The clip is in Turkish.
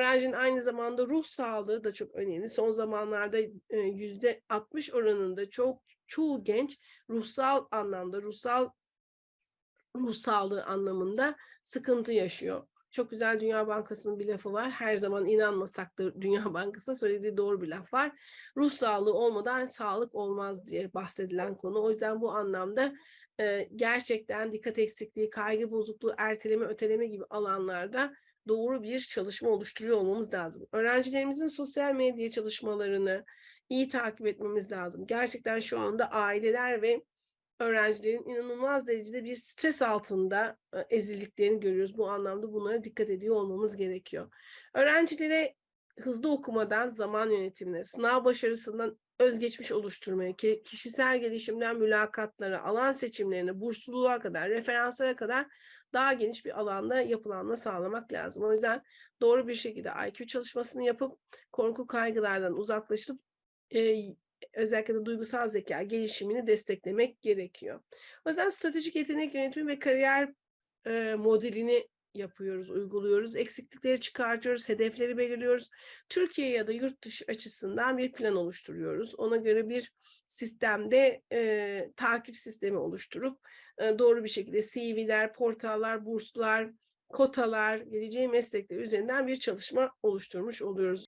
öğrencinin aynı zamanda ruh sağlığı da çok önemli. Son zamanlarda e, yüzde 60 oranında çok çoğu genç ruhsal anlamda, ruhsal ruh sağlığı anlamında sıkıntı yaşıyor. Çok güzel Dünya Bankası'nın bir lafı var. Her zaman inanmasak da Dünya Bankası'na söylediği doğru bir laf var. Ruh sağlığı olmadan sağlık olmaz diye bahsedilen konu. O yüzden bu anlamda e, gerçekten dikkat eksikliği, kaygı bozukluğu, erteleme, öteleme gibi alanlarda doğru bir çalışma oluşturuyor olmamız lazım. Öğrencilerimizin sosyal medya çalışmalarını iyi takip etmemiz lazım. Gerçekten şu anda aileler ve öğrencilerin inanılmaz derecede bir stres altında e, ezildiklerini görüyoruz. Bu anlamda bunlara dikkat ediyor olmamız gerekiyor. Öğrencilere hızlı okumadan zaman yönetimine, sınav başarısından özgeçmiş oluşturmaya, ki- kişisel gelişimden mülakatlara, alan seçimlerine, bursluluğa kadar, referanslara kadar daha geniş bir alanda yapılanma sağlamak lazım. O yüzden doğru bir şekilde IQ çalışmasını yapıp korku kaygılardan uzaklaşıp e, özellikle de duygusal zeka gelişimini desteklemek gerekiyor. O yüzden stratejik yetenek yönetimi ve kariyer e, modelini yapıyoruz, uyguluyoruz. Eksiklikleri çıkartıyoruz, hedefleri belirliyoruz. Türkiye ya da yurt dışı açısından bir plan oluşturuyoruz. Ona göre bir sistemde e, takip sistemi oluşturup e, doğru bir şekilde CV'ler, portallar, burslar, kotalar, geleceği meslekler üzerinden bir çalışma oluşturmuş oluyoruz.